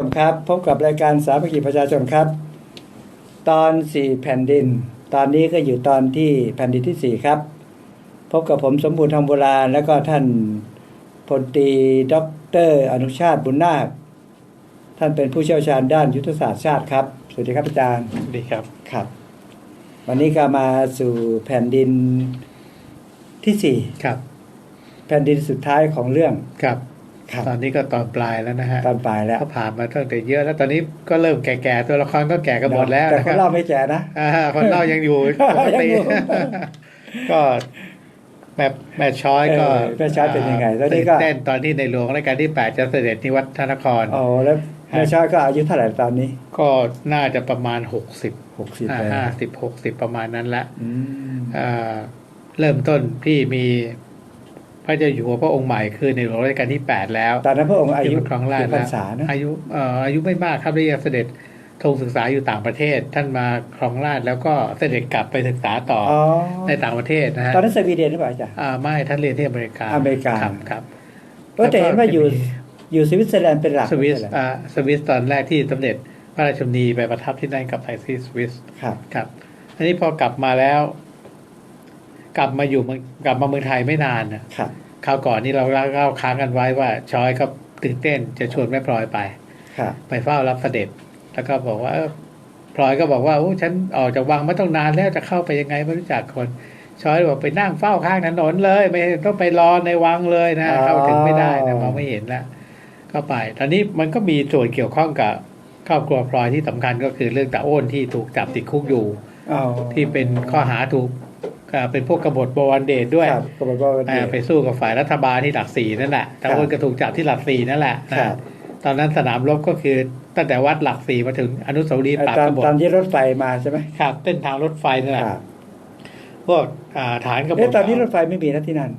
ชมครับพบกับรายการสามัคคีประชาชนครับ ตอนสี่แผ่นดิน ตอนนี้ก็อยู่ตอนที่แผ่นดินที่สี่ครับ พบกับผมสมบูรณ์ทองโบราณ แล้วก็ท่านพลตรีด็อกเตอร์อนุชาติบุญนาค ท่านเป็นผู้เชี่ยวชาญด้านยุทธศาสตร์ชาติครับ สวัสดีครับอาจารย์ดีครับครับ วันนี้ก็มาสู่แผ่นดินที่สี่ครับ แผ่นดินสุดท้ายของเรื่องครับครับ ตอนนี้ก็ตอนปลายแล้วนะฮะตอนปลายแล้วก็ผ่านมาตั้งแต่เยอะแล้วตอนนี้ก็เริ่มแก่ๆตัวละครก็แก่กันหมดแล้วแต่นะคคนรับเล่าไม่แก่นะอ่าคนเล่ายังอยู่ปกติยังอยู่ก็แบบแม่ช้อยก็เออแม่ช้อยเป็นยังไงตอนนี้ตื่ก็นเต้นตอนที่ในหลวงรัชกาลที่แปดจะเสด็จนิวัฒนครอ๋อแล้วแม่ช้อยก็อายุเท่าไหร่ตอนนี้ ก็น่าจะประมาณหกสิบหกสิบแล้วห้าสิบหกสิบประมาณนั้นละอืมอ่าเริ่มต้นที่มี พระเจ้าอยู่หัวพระองค์ใหม่คือในหลวงรัชกาลที่แปดแล้ว ตอนนั้นพระองค์อายุที่ครองราชกี่พรรษานะอายุเอ่ออายุไม่มากครับได้ยังเสด็จทรงศึกษาอยู่ต่างประเทศ ท่านมาครองราชแล้วก็เสด็จกลับไปศึกษาต่อออ๋อในต่างประเทศนะฮะตอนนั้นสวีเดนหรือเปล่าจ๊ะอ่าไม่ท่านเรียนที่อเมริกาอเมริกาครับครับก็จะเห็นว่าอยู่แล้วก็อยู่สวิตเซอร์แลนด์เป็นหลักสวิสไม่ใช่เหรออ่าสวิสตอนแรกที่สมเด็จพระราชชนนีไปประทับที่นั่นกับไทยที่สวิสครับครับอันนี้พอกลับมาแล้ว กลับมาอยู่เมืองกลับมาเมืองไทยไม่นานนะครับคราวก่อนนี่เราเล่าค้างกันไว้ว่าช้อยก็ตื่นเต้นจะชวนแม่พลอยไปครับไปเฝ้ารับเสด็จแล้วก็บอกว่าเออพลอยก็บอกว่าโอ้ฉันออกจากวังมาต้องนานแล้วจะเข้าไปยังไงไม่รู้จักคนช้อยบอกไปนั่งเฝ้าข้างถนนเลย ไม่ต้องไปรอในวังเลยนะเข้าถึงไม่ได้นะมองไม่เห็นละก็ไป ตอนนี้มันก็มีส่วนเกี่ยวข้องกับครอบครัวพลอยที่สำคัญก็คือเรื่องตาโอนที่ถูกจับติดคุกอยู่อ๋อที่เป็นข้อหาถูกอ่า เป็นพวกกบฏบวรเดชด้วยครับก็บอกว่าอ่าไปสู้กับฝ่ายรัฐบาลที่หลักสี่นั่นแหละตาโอนก็ถูกจับที่หลักสี่นั่นแหละครับตอนนั้นสนามรบก็คือตั้งแต่วัดหลักสี่มาถึงอนุสาวรีย์ปราบตอนกบฏตอนที่รถไฟมาใช่ไหมครับเส้นทางรถไฟนั่นแหละครับพวกอ่าฐานกบฏเอ๊ะตอนนี้รถไฟไม่มีนะที่นั่น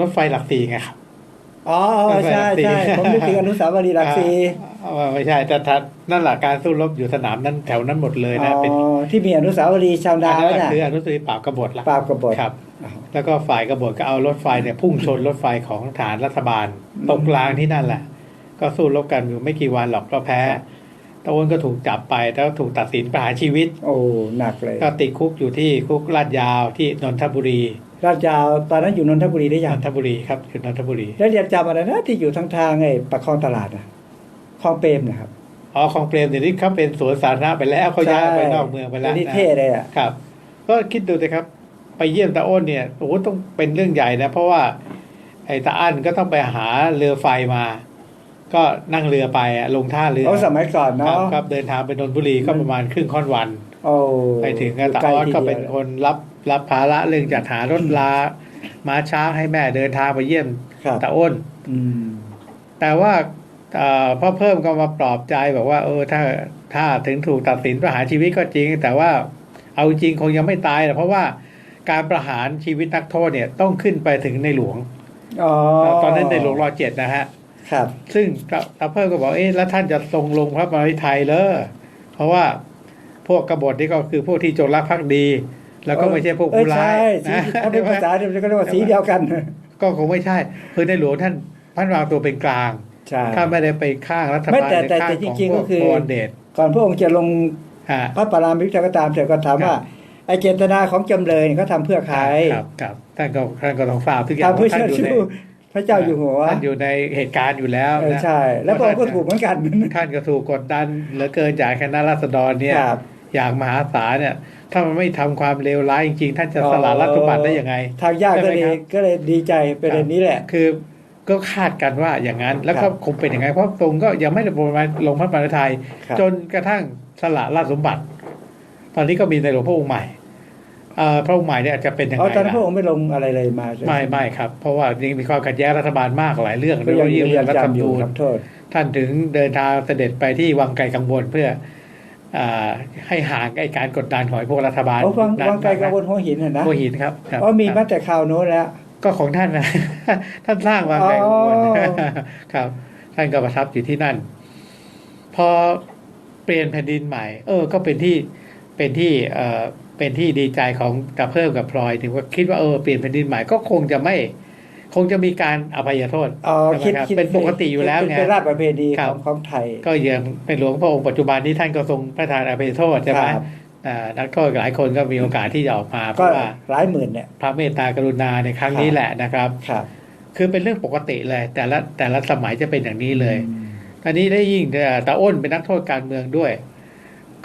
รถไฟหลักสี่ไงครับ อ๋ออ๋อใช่ใช่ผมนึกถึงอนุสาวรีย์หลักสี่อ่าไม่ใช่แต่ทัดนั่นแหละการสู้รบอยู่สนามนั้นแถวนั้นหมดเลยอ๋นะเป็นอที่มีอนุสาวรีย์ชาวนาอันนั้นน่ะคืออนุสาวรีย์ปราบกบฏละปราบกบฏครับ แล้วก็ฝ่ายกบฏก็เอารถไฟเนี่ยพุ่งชนรถไฟของฐานรัฐบาลตรงกลางที่นั่นแหละ ก็สู้รบกันอยู่ไม่กี่วันหรอกก็แพ้ตะวันก็ถูกจับไปแล้วถูกตัดสินประหารชีวิต โอ้หนักเลย ก็ติดคุกอยู่ที่คุกลาดยาวที่นนทบุรี ลาดยาวตอนนั้นอยู่นนทบุรีได้นยังนทบุรีครับอยู่นนทบุรีแล้วเรียนจำอะไรนะที่อยู่ทางทางไอ้ปากคลองตลาดนะคลองเปรมนะครับอ๋อของเปรมเดี๋ยวนี้เขาเป็นสวนสาธารณะไปแล้วเขาย้ายไปนอกเมืองไปแล้วนี่นะเท่เลยอะครับ ก็คิดดูสิครับ ไปเยี่ยมตาอ้นเนี่ยโอ้โหต้องเป็นเรื่องใหญ่นะ เพราะว่าไอ้ตาอั้นก็ต้องไปหาเรือไฟมา ก็นั่งเรือไปอะลงท่าเรือเอาสมัยก่อนครัเนาะบครับเดินทางไปนนทบุรีก็ประมาณครึ่งค่อนวันโอ้ไปถึงก็ตาอ้อนก็เป็นคนรับรับภาระเรื่องจัดหารถลาม้าช้างให้แม่เดินทางไปเยี่ยมครับตาอ้นอืมแต่ว่าเอ่อพ่อเพิ่มก็มาปลอบใจบอกว่า เออ ถ้าถ้าถึงถูกตัดสินประหารชีวิตก็จริง แต่ว่าเอาจริงคงยังไม่ตายหรอกเพราะว่าการประหารชีวิตนักโทษเนี่ยต้องขึ้นไปถึงในหลวงอ๋อตอนนั้นในหลวงรอเจ็ดนะฮะ ครับ ซึ่งตาเพิ่มก็บอกเอ๊ะแล้วท่านจะทรงลงพระมหาวิไทยเลยเพราะว่าพวกกบฏนี่ก็คือพวกที่จงรักภักดี แล้วก็ไม่ใช่พวกผู้ร้ายเออนะใช่สีเขาเป็นภาษาเดียวกันก็เรียกว่าสีเดียวกัน ก็คงไม่ใช่คือในหลวงท่านท่านวางตัวเป็นกลางใช่ถ้าไม่ได้ไปข้างรัฐไม่บาลแต่หรือแต่ข้างแต่ของจริงๆพก็วกคือบวรเดชก่อนพระองค์จะลงฮะพระปรามภิกษุก็ตามแต่ก็ถามว่าครับไอเจตนาของจำเลยเนี่ยเขาทำเพื่อใครครับครับท่านก็ท่านก็ต้องทราบทุกอย่างทำเพื่อท่าเชินดอยู่ชูใน พระเจ้าอยู่หัวท่านอยู่ในเหตุการณ์อยู่แล้วเออนะใช่ แล้วพระองค์ก็ถูกเหมือนกันท่านก็ถูกกดดันเหลือเกินจากคณะราษฎรเนี่ยครับอย่างมหาศาลเนี่ย ถ้ามันไม่ทำความเลวร้ายจริงๆ ท่านจะสละรัฐสมบัติได้ยังไง ทางญาติก็ใช่ไหมเลยครับก็เลยดีใจประเด็นนี้แหละ คือก็คาดกันว่าอย่างนั้น แล้วครัก็บคงเป็นอย่างไงเพราะตรงก็ยังไม่ได้ลงมาลงพระปฏิไทยครับจนกระทั่งสละราชสมบัติ ตอนนี้ก็มีในหลวงพระองค์ใหม่เอ่อ พระองค์ใหม่เนี่ยจะเป็นยังไงเอาตอนนั้นล่ะพระองค์ไม่ลงอะไรเลยมาใช่ไหมไม่ไม่ครับ เพราะว่ายังมีความขัดแย้งรัฐบาลมากหลายเรื่องก็ยังโดยืยนเฉยันพาะเรื่องรัฐธรรมจำอยู่นูญครับโทษท่านถึงเดินทางเสด็จไปที่วังไกลกังวลเพื่ออ่าให้ห่างไอ้การกดดันของไอ้พวกรัฐบาลเอาวังนั้นวังไกลกังวลหัวหินน่ะนะหัวหินครับครับอ๋อมีคมารับแต่คราวโน้นแล้ว ก็ของท่านนะท่านสร้างวังไกลกังวลอ๋อครับ ท่านก็ประทับอยู่ที่นั่น พอเปลี่ยนแผ่นดินใหม่ เออ ก็เป็นที่เป็นที่ เอ่อเป็นที่ดีใจของตาเพิ่มกับพลอยถึงว่าคิดว่าเออเปลี่ยนแผ่นดินใหม่ก็คงจะไม่ คงจะมีการอภัยโทษอ๋อใช่ไหมคิดครับคิดเป็นปกติอยู่แล้วเป็นไงเป็นราชประเพณีครัขบองของไทย ก็อย่างในหลวงพระองค์ปัจจุบันที่ท่านก็ทรงประทานอภัยโทษใช่ไหมครับอ่านักโทษหลายคนก็มีโอกาสที่จะออกมาเพก็ราะว่าหลายหมื่นเนี่ยพระเมตตากรุณาในครั้งนี้ครับแหละนะครับครับ คือเป็นเรื่องปกติเลย แต่ละแต่ละสมัยจะเป็นอย่างนี้เลยอืมตอนนี้ได้ยิ่งเอ่อตาอ้นเป็นนักโทษการเมืองด้วย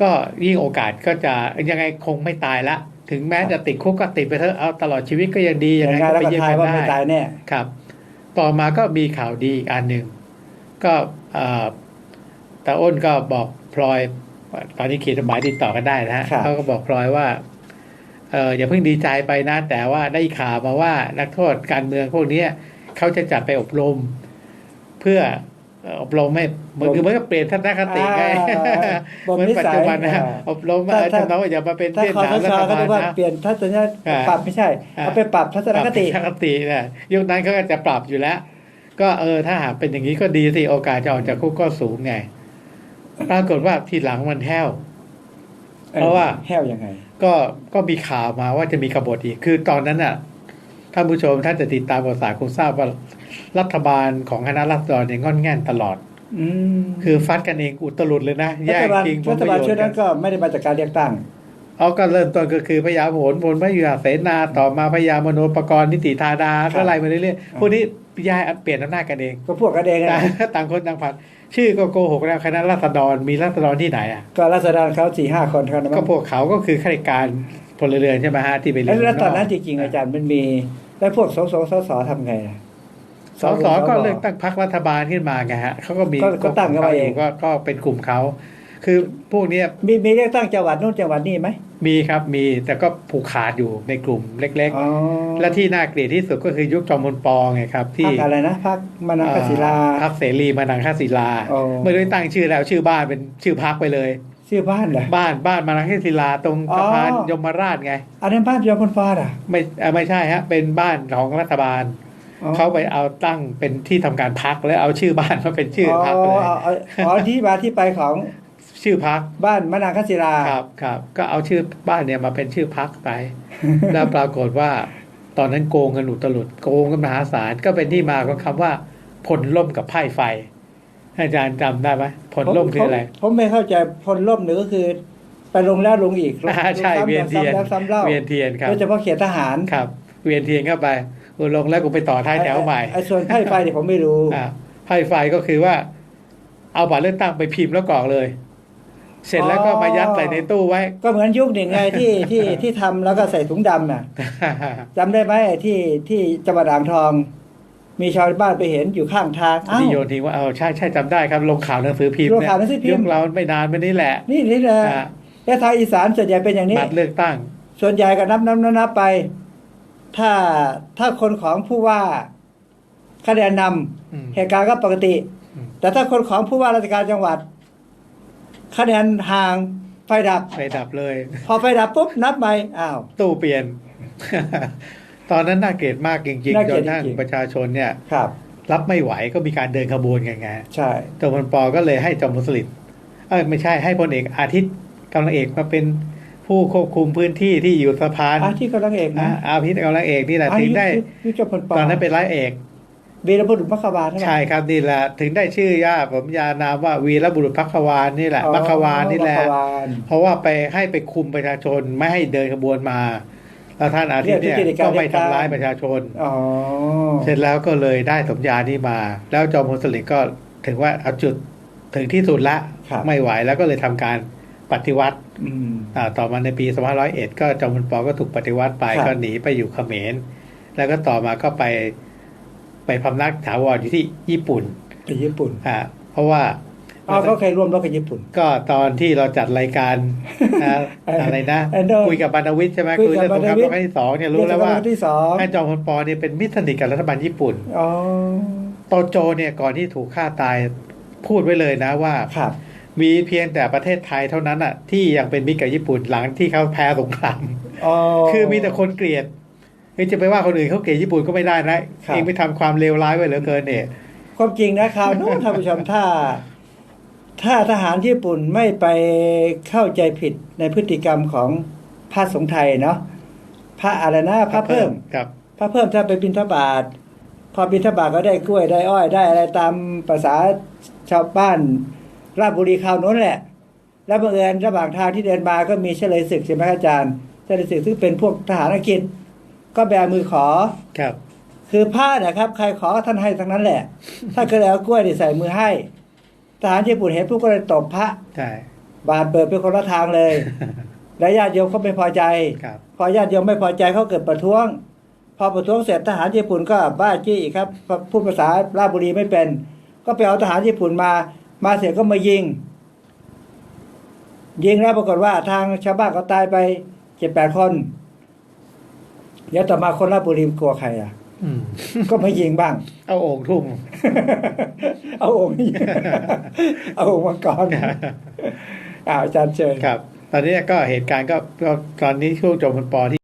ก็ยิ่งโอกาสก็จะยังไงคงไม่ตายละ ถึงแม้จะติดคุกก็ติดไปเถอะเอาตลอดชีวิตก็ยังดีอยัย่างงไงไงก็แล้วไปก็เยี่ยมทายกันว่าไม่ได้ตายแน่ครับ ต่อมาก็มีข่าวดีอีกอันหนึ่งก็เอ่อตาอ้นก็บอกพลอย ตอนนี้เขียนจดหมายติดต่อกันได้นะฮะครับเขาก็บอกพลอยว่าเอออย่าเพิ่งดีใจไปนะ แต่ว่าได้ข่าวมาว่านักโทษการเมืองพวกเนี้ยเขาจะจัดไปอบรม เพื่อเอ่ออบรมให้เหมือนคือเหมือนกับเปลี่ยนทัศนคติไงอ่าบ่มเหมือนนิปัจสัยจุบันนะอ่าอบรมถ้าเออถ้าทำน้องอย่ามาเป็นถ้าเส้นคอหนาสรัชฐก็บาลเรียกว่านะเปลี่ยนทัศนอ่าปรับไม่ใช่อ่าเอาไปปรับทัศนคติปรับทัศนคตินะยุคนั้นเขาก็จะปรับอยู่แล้ว ก็เออถ้าหากเป็นอย่างนี้ก็ดีสิโอกาสจะออกจากคุกก็สูงไงปรากฏว่าทีหลังมันแห้วเพราะว่าแห้วยังไง ก็ก็มีข่าวมาว่าจะมีกบฏอีกคือตอนนั้นน่ะท่านผู้ชมท่านจะติดตามข่าวสารคงทราบว่า รัฐบาลของคณะรัษฎรเนี่ยงอนแง่นตลอดอืมคือฟัดกันเองอุตลุดเลยนะรัแย่ฐงบาลจริงผรัลฐประบาลโยชชุดน์กันั้นนก็ไม่ได้มาจากการเลือกตั้งเอาก็เริ่มต้นก็คือพยาโหนบนพยาเสนาต่อมาพยามโนปกรณ์นิติธาดาครับก็ไล่มาเรื่อยๆพวกนี้ย้ายเปลี่ยนอำนาจกันเองก็พวกกันเองนะต่างคนต่างผัด ชื่อก็โกหกแล้วคณะรัษฎรมีรัษฎรที่ไหนอะก็รัษฎรเขาสี่ห้าคนเขานะก็พวกเขาก็คือข้าราชการพลเรือนใช่ไหมฮะที่ไปเรียนแล้วตอนนั้นข้างจกริงๆอาจารย์มันมี แล้วพวกสสสสทำไงล่ะ สสก็เลือกตั้งพรรครัฐบาลขึ้นมาไงฮะเขาก็มีก็ก็ตั้งกันมาเองก็ก็เป็นกลุ่มเขาคือพวกเนี้ยมีมีเลือกตั้งจังหวัดนู่นจังหวัดนี่ไหมมีครับมีแต่ก็ผูกขาดอยู่ในกลุ่มเล็กอ๋อๆและที่น่าเกลียดที่สุดก็คือยุคจอมพลปอไงครับพัที่กอะไรนะพักมนังคศิลาพรรคเสรีมานังคศิลาอ๋อไม่ได้ตั้งชื่อแล้วชื่อบ้านเป็นชื่อพรรคไปเลย ชื่อบ้านเหรอบ้านบ้านมานังคศิลาตรงอ๋อสะพานยมราชไงอันนั้นบ้านยอมพลฟ้าอะไม่เอ่อไม่ใช่ฮะเป็นบ้านของรัฐบาลอ๋อ เขาไปเอาตั้งเป็นที่ทำการพักแล้วเอาชื่อบ้านมาเป็นชื่อพักเลยอ๋ออ๋ออ๋อที่มาที่ไปของชื่อพักบ้านมนังคศิลาครับครับ ก็เอาชื่อบ้านเนี่ยมาเป็นชื่อพักไป แล้วปรากฏว่า ตอนนั้นโกงกันอุตลุดโกงกันมหาศาลก็เป็นที่มาของคำว่าผลล่มกับไพ่ไฟอาจารย์จำได้ไหมผลล่มคืออะไรผมผมไม่เข้าใจพลล่มหรือก็คือ ไปลงแล้วลงอีกลงอ่าใช่ลงซ้ำเวียนเทียนซ้ำแล้วซ้ำเล่าเวียนเทียนครับโดยเฉพาะเขตทหารครับ เวียนเทียนเข้าไป กูลงแล้วกูไปต่อท้ายแถวใหม่ไอ้ส่วนไพ่ไฟเนี่ยผมไม่รู้อ่าไพ่ไฟก็คือว่า เอาบัตรเลือกตั้งไปพิมพ์แล้วกรอกเลย เสร็จแล้วก็มายัดใส่ในตู้ไว้ ก็เหมือนยุคหนึ่งไงที่ที่ที่ทำแล้วก็ใส่ถุงดำน่ะจำได้ไหมไอ้ที่ที่จังหวัดอ่างทอง มีชาวบ้านไปเห็นอยู่ข้างทางอ้าวที่โยนทิ้งว่าเอาใช่ใช่จำได้ครับลงข่าวหนังสือพิมพ์ลงข่าวหนังสือพิมพ์ยุคเราไม่นานมานี้แหละ นี่นี่แหละอ่าแล้วทางอีสานส่วนใหญ่เป็นอย่างนี้บัตรเลือกตั้ง ส่วนใหญ่ก็นับนับนับนับไป ถ้าถ้าคนของผู้ว่าคะแนนนอืมำเหตุการณ์ก็ปกติอืมแต่ถ้าคนของผู้ว่าราชการจังหวัดคะแนนห่างไฟดับไปดับเลย พอไฟดับปุ๊บนับใหม่อ้าวตู้เปลี่ยน ตอนนั้นน่าเกลียดมากจริงน่าๆเกจลียดนนั่งจริงๆประชาชนเนี่ยครับ รับไม่ไหวก็มีการเดินขบวนกันไงใช่จอมพลปอก็เลยให้จอมพลสฤษดิ์เอ้ยไม่ใช่ให้พลเอกอาทิตย์กำลังเอกมาเป็น ผู้ควบคุมพื้นที่ที่อยู่สะพานอาที่กำลังเอกอ่านะอาทิตย์กำลังเอกนี่แหละอาถึยุงได้ยุจพลปตอนนั้นเป็นร้อยเอกวีรบุรุษมัคคบาลใช่ไหมใช่ครับนี่แหละถึงได้ชื่อย่าผมยานามว่าวีรบุรุษพักวานนี่แหละอ๋อพักวานนี่แหละมัคควานเพราะว่าไปให้ไปคุมประชาชนไม่ให้เดินขบวนมาแล้วท่านอาทิตย์เนี่ยเรื่องทุจริตการก็ไม่เลือกตั้งทำร้ายประชาชนอ๋อเสร็จแล้วก็เลยได้สมญานี้มา แล้วจอมพลสฤษดิ์ก็ถึงว่าเอาจุดถึงที่สุดละครับไม่ไหวแล้วก็เลยทำการ ปฏิวัติอืมอ่าต่อมาในปี2501 ก็จอมพลปก็ถูกปฏิวัติไปครับก็หนีไปอยู่เขมร แล้วก็ต่อมาก็ไปไปพำนักถาวรอยู่ที่ญี่ปุ่นไปญี่ปุ่นอ่าเพราะว่าอ๋อเขาเคยร่วมรบกับญี่ปุ่น ก็ตอนที่เราจัดรายการอ่าเอออะไรนะเออเนอะคุยกับบรรณวิทย์ใช่ไหมคุคุยยกัเรื่บองสงครามบรรณวิโลทย์กครั้งที่สองเนี่ยรู้แล้วว่าเรื่องที่สองให้จอมพลปเนี่ยเป็นมิตรสนิทกับรัฐบาลญี่ปุ่นอ๋อโตโจเนี่ยก่อนที่ถูกฆ่าตายพูดไว้เลยนะว่าครับ มีเพียงแต่ประเทศไทยเท่านั้นอะ ที่ยังเป็นมิตรกับญี่ปุ่นหลังที่เขาแพ้สงครามอ๋อคือมีแต่คนเกลียดเฮ้ยจะไปว่าคนอื่นเขาเกลียดญี่ปุ่นก็ไม่ได้นะครับเองไปทำความเลวร้ายไว้เหลือเกินเนี่ยความจริงนะข่าวนู้นท่านผู้ชมถ้า ถ้าทหารญี่ปุ่นไม่ไปเข้าใจผิดในพฤติกรรมของพระสงฆ์ไทยเนาะพระอะไรนะพระเพิ่มครับพระเพิ่มถ้าไปบินทบาทพอบิณฑบาตก็ได้กล้วยได้อ้อยได้อะไรตามภาษาชาวบ้าน ราชบุรีคราวนู้นแหละ แล้วบังเอิญระหว่างทางที่เดินมาก็มีเฉลยศึกใช่ไหมครับอาจารย์เฉลยศึกซึ่งเป็นพวกทหารอังกฤษ ก็แบมือขอครับ คือผ้าเนี่ยครับ ใครขอท่านให้ทั้งนั้นแหละ ถ้าเกิดเอากล้วยนี่ใส่มือให้ทหารญี่ปุ่นเห็นพวกก็เลยตบพระใช่บาดเปิดเป็นคนละทางเลยแล้วญาติโยมเขาไม่พอใจครับพอญาติโยมไม่พอใจเขาเกิดประท้วง พอประท้วงเสร็จทหารญี่ปุ่นก็บ้าจี้อีกครับพูดภาษาราชบุรีไม่เป็น ก็ไปเอาทหารญี่ปุ่นมา มาเสร็จก็มายิง ยิงแล้วปรากฏว่าทางชาวบ้านก็ตายไปเจ็ดแปดคนเดี๋ยวต่อมาคนราชบุรีกลัวใครอะอืมก็ไม่ยิงบ้าง เอาโอ่งทุ่ม เอาองค์นี้เอาองค์มังกรอ้าวอาจารย์เชิญครับ ตอนนี้ก็เหตุการณ์ก็ก็ตอนนี้ช่วงจบพลปอที่